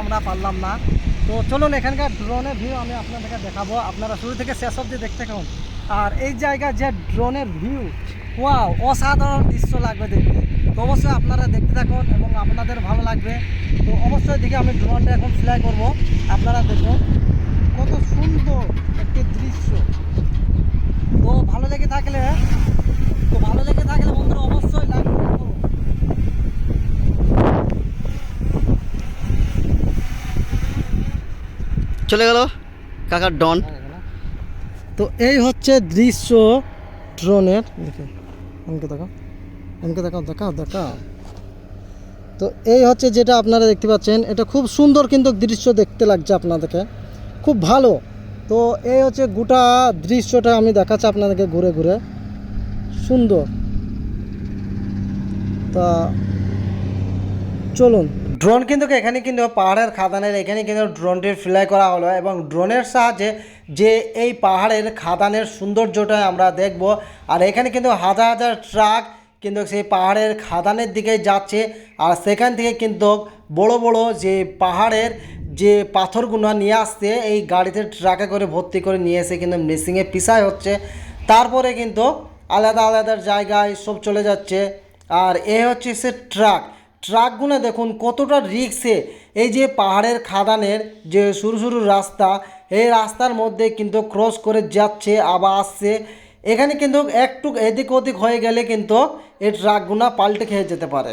আমরা পারলাম না। তো চলুন এখানকার ড্রোনের ভিউ আমি আপনাদেরকে দেখাবো। আপনারা শুরু থেকে শেষ অবধি দেখতে থাকুন। আর এই জায়গায় যে ড্রোনের ভিউ ওয়াও অসাধারণ দৃশ্য লাগবে দেখতে। তো অবশ্যই আপনারা দেখতে থাকুন এবং আপনাদের ভালো লাগবে। তো অবশ্যই দেখে আমি ড্রোনটা এখন ফ্লাই করব। আপনারা দেখুন কত সুন্দর একটি দৃশ্য। তো ভালো লেগে থাকলে, তো ভালো লেগে থাকলে বন্ধুরা অবশ্যই লাইক করুন চলে গেল কাকার ডন। তো এই হচ্ছে দৃশ্য ড্রোনের দেখে আমাকে দেখাও আমাকে দেখাও দেখাও দেখাও। তো এই হচ্ছে যেটা আপনারা দেখতে পাচ্ছেন, এটা খুব সুন্দর কিন্তু দৃশ্য দেখতে লাগছে আপনাদেরকে, খুব ভালো। তো এই হচ্ছে গোটা দৃশ্যটা আমি দেখাচ্ছি আপনাদেরকে ঘুরে ঘুরে, সুন্দর। তা চলুন। ড্রোন কিন্তু এখানে কিন্তু পাহাড়ের খাদানের, এখানে কিন্তু ড্রোনটি ফ্লাই করা হলো এবং ড্রোনের সাহায্যে যে এই পাহাড়ের খাদানের সৌন্দর্যটা আমরা দেখব। আর এখানে কিন্তু হাজার হাজার ট্রাক কিন্তু সেই পাহাড়ের খাদানের দিকে যাচ্ছে। আর সেখান থেকে কিন্তু বড় বড় যে পাহাড়ের যে পাথরগুলো নিয়ে আসছে, এই গাড়িতে ট্রাকে করে ভর্তি করে নিয়ে এসে কিন্তু মেশিনে পিসাই হচ্ছে। তারপরে কিন্তু আলাদা আলাদা জায়গায় সব চলে যাচ্ছে। আর এ হচ্ছে সে ট্রাক। ট্রাকগুলো দেখুন কতটা রিক্সে। এই যে পাহাড়ের খাদানের যে সরু সরু রাস্তা, এই রাস্তার মধ্যে কিন্তু ক্রস করে যাচ্ছে, আবার আসছে। এখানে কিন্তু একটু এদিক ওদিক হয়ে গেলে কিন্তু এই ট্রাকগুলো পাল্টে খেয়ে যেতে পারে।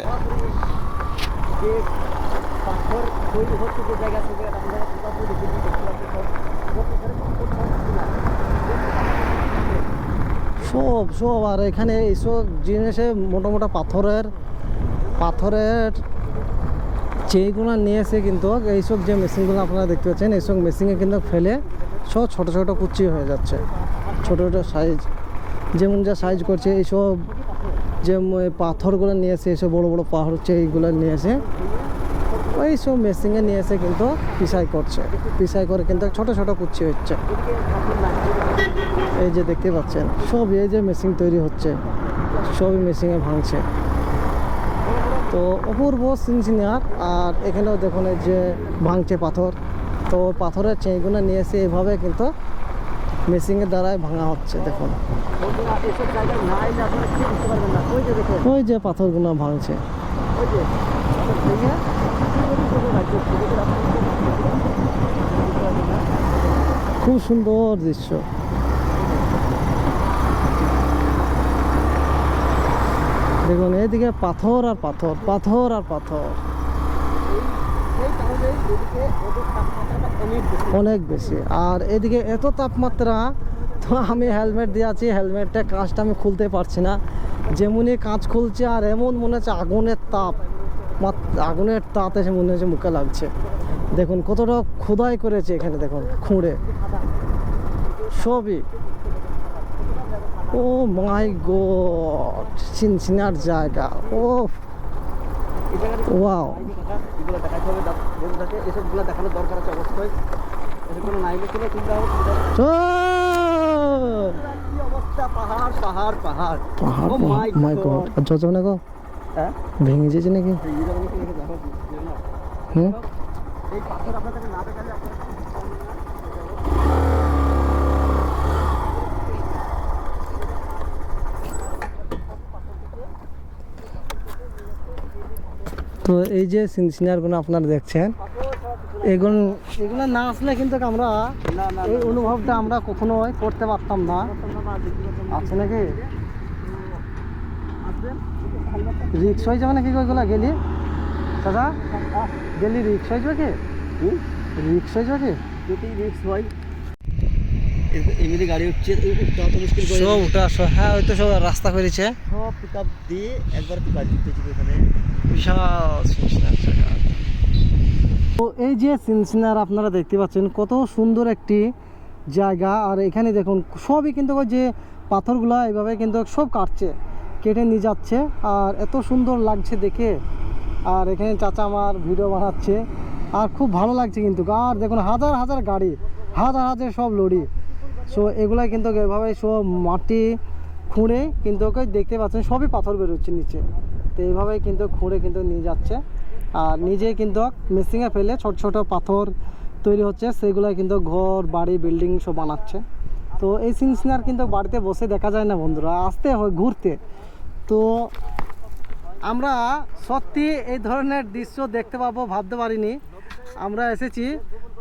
সব সব, আর এখানে এইসব জিনিসে মোটা মোটা পাথরের পাথরের যেইগুলো নিয়ে এসে কিন্তু এইসব যে মেশিনগুলো আপনারা দেখতে পাচ্ছেন, এইসব মেশিনে কিন্তু ফেলে সব ছোট ছোট কুচি হয়ে যাচ্ছে। ছোট ছোট সাইজ যেমন যা সাইজ করছে, এইসব যে পাথরগুলো নিয়ে এসে এইসব বড় বড় পাহাড় হচ্ছে এইগুলো নিয়ে এসে ওই সব মেশিনে নিয়ে এসে কিন্তু পিসাই করছে। পিসাই করে কিন্তু ছোট ছোট কুচি হচ্ছে। এই যে দেখতে পাচ্ছেন, সব এই যে মেশিন তৈরি হচ্ছে, সবই মেশিনে ভাঙছে। তো অপূর্ব ইঞ্জিনিয়ার, আর এখানেও দেখুন এই যে ভাঙছে পাথর। তো পাথরের চেঁগুলো নিয়ে এসে এভাবে কিন্তু মেশিনের দ্বারাই ভাঙা হচ্ছে, দেখুন। ওই যে পাথরগুলো ভাঙছে। খুব সুন্দর দৃশ্য। দেখুন, এইদিকে পাথর আর পাথর পাথর আর পাথর। অনেক বেশি। আর এদিকে এত তাপমাত্রা, তো আমি হেলমেট দিয়ে আছি, হেলমেটটা কাঁচটা আমি খুলতে পারছি না। যেমনই কাঁচ খুলছে, আর এমন মনে হচ্ছে আগুনের তাপ আগুনের তাপ এসে মনে হচ্ছে মুখে লাগছে। দেখুন, কতটা খোদাই করেছে এখানে, দেখুন, খুঁড়ে। সবই। ও মাই গড চিনচিনার জায়গা ও ওয়াও। এগুলো দেখাতে হবে বন্ধুটাকে এসবগুলো দেখানোর দরকার আছে অবশ্যই। এসবগুলো নাইলে ছিল চিন্তা হবে চল অবস্থা? পাহাড় পাহাড় পাহাড়। পাহাড় মাই গড। আর যাচ্ছে না গো? হ্যাঁ? ভেঙে যেছে নাকি। হুম? এই পাথর না দেখালে আপনারা তো এই যে সিনসিনারগুলো আপনারা দেখছেন এগুলো এগুলো না আসলে কিন্তু আমরা এই অনুভবটা আমরা কখনো করতে পারতাম না। আছে নাকি? রিক্স হয়ে যাবে নাকি গো এগুলো গেলি? দাদা গেলি রিক্স হয়ে যাবে কি? রিক্স হয়ে যাবে কি? রিক্স হয় এমনি গাড়ি উঠছে উঠতে অত মুশকিল করে সব ওটা সব- হ্যাঁ ওই তো সব রাস্তা করেছে। সব পিক আপ দিয়ে একবার পিক আপ দিতে এখানে বিশাল তো এই যে সিনসিনার আপনারা দেখতে পাচ্ছেন কত সুন্দর একটি জায়গা। আর এখানে দেখুন সবই কিন্তু ওই যে পাথরগুলা এইভাবে কিন্তু সব কাটছে কেটে নিয়ে যাচ্ছে। আর এত সুন্দর লাগছে দেখে। আর এখানে চাচা আমার ভিডিও বানাচ্ছে। আর খুব ভালো লাগছে কিন্তু। আর দেখুন হাজার হাজার গাড়ি হাজার হাজার সব লরি সো এগুলো কিন্তু এভাবে সব মাটি, খুঁড়ে কিন্তু ওকে দেখতে পাচ্ছেন, সবই পাথর বেরোচ্ছে নিচে। তো এইভাবে কিন্তু খুঁড়ে কিন্তু নিয়ে যাচ্ছে। আর নিজে কিন্তু মেশিনে ফেলে ছোট ছোট পাথর তৈরি হচ্ছে, সেগুলো কিন্তু ঘর, বাড়ি বিল্ডিং সব বানাচ্ছে। তো এই সিনসিনার কিন্তু বাড়িতে বসে দেখা যায় না বন্ধুরা, আসতে হয় ঘুরতে। তো আমরা সত্যি এই ধরনের দৃশ্য দেখতে পাবো, ভাবতে পারিনি। আমরা এসেছি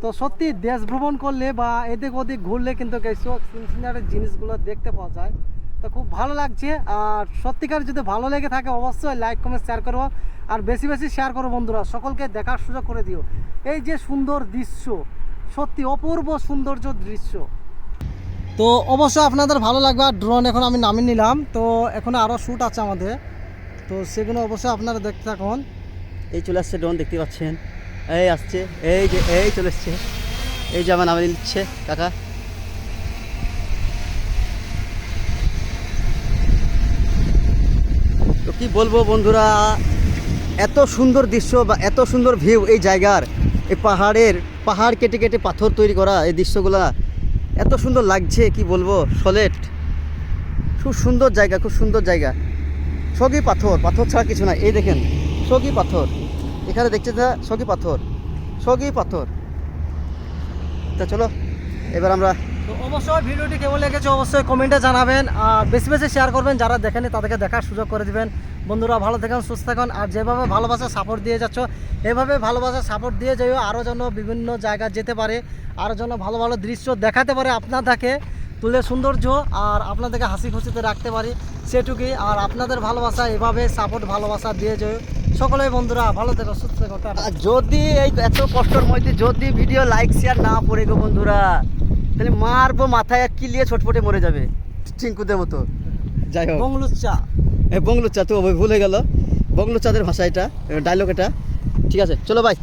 তো সত্যি দেশ ভ্রমণ করলে বা এদিক ওদিক ঘুরলে কিন্তু সিনসিনারের জিনিসগুলো দেখতে পাওয়া যায়। তো খুব ভালো লাগছে। আর সত্যিকার যদি ভালো লেগে থাকে অবশ্যই লাইক কমেন্ট শেয়ার করো। আর বেশি বেশি শেয়ার করো বন্ধুরা, সকলকে দেখার সুযোগ করে দিও। এই যে সুন্দর দৃশ্য, সত্যি অপূর্ব সৌন্দর্য দৃশ্য। তো অবশ্যই আপনাদের ভালো লাগবে। আর ড্রোন এখন আমি নামিয়ে নিলাম। তো এখন আরও শ্যুট আছে আমাদের। তো সেগুলো অবশ্যই আপনারা দেখতে থাকুন। এই চলে আসছে ড্রোন দেখতে পাচ্ছেন। এই আসছে, এই যে, এই চলে এসছে। এই যে আমার নামে নিচ্ছে, কাকা। তো কি বলব বন্ধুরা, এত সুন্দর দৃশ্য বা এত সুন্দর ভিউ এই জায়গার, এই পাহাড়ের, পাহাড় কেটে কেটে পাথর তৈরি করা এই দৃশ্যগুলা, এত সুন্দর লাগছে, কি বলব, সলেট। খুব সুন্দর জায়গা, খুব সুন্দর জায়গা। সগি পাথর পাথর ছাড়া কিছু না এই দেখেন, সগি পাথর। এখানে দেখছে না সগি পাথর সগি পাথর। তা চলো, এবার আমরা তো অবশ্যই ভিডিওটি কেমন লেগেছে অবশ্যই কমেন্টে জানাবেন। আর বেশি বেশি শেয়ার করবেন, যারা দেখেনি তাদেরকে দেখার সুযোগ করে দিবেন। বন্ধুরা, ভালো থাকুন, সুস্থ থাকুন। আর যেভাবে ভালোবাসা সাপোর্ট দিয়ে যাচ্ছ, এভাবে ভালোবাসা সাপোর্ট দিয়ে যাইও আরও যেন বিভিন্ন জায়গা যেতে পারে আরও যেন ভালো ভালো দৃশ্য দেখাতে পারে আপনাদেরকে, তুলে সৌন্দর্য আর আপনাদেরকে হাসি খুশিতে রাখতে পারি সেটুকুই। আর আপনাদের ভালোবাসা এভাবে সাপোর্ট ভালোবাসা দিয়ে যাও। সকলেই বন্ধুরা ভালো থেকো সুস্থ থেকো যদি এই এত কষ্টের মধ্যে যদি ভিডিও লাইক শেয়ার না পড়ে গো বন্ধুরা তাহলে মারবো মাথায় এক কিলিয়ে ছটফটে মরে যাবে। চিঙ্কুদের মতো। যাই হোক। বংলুর চা। হ্যাঁ বঙ্গলুর বংলুচা তো ভুল হয়ে গেল। বংলুচাদের ভাষা এটা ডায়লগ এটা। ঠিক আছে চলো ভাই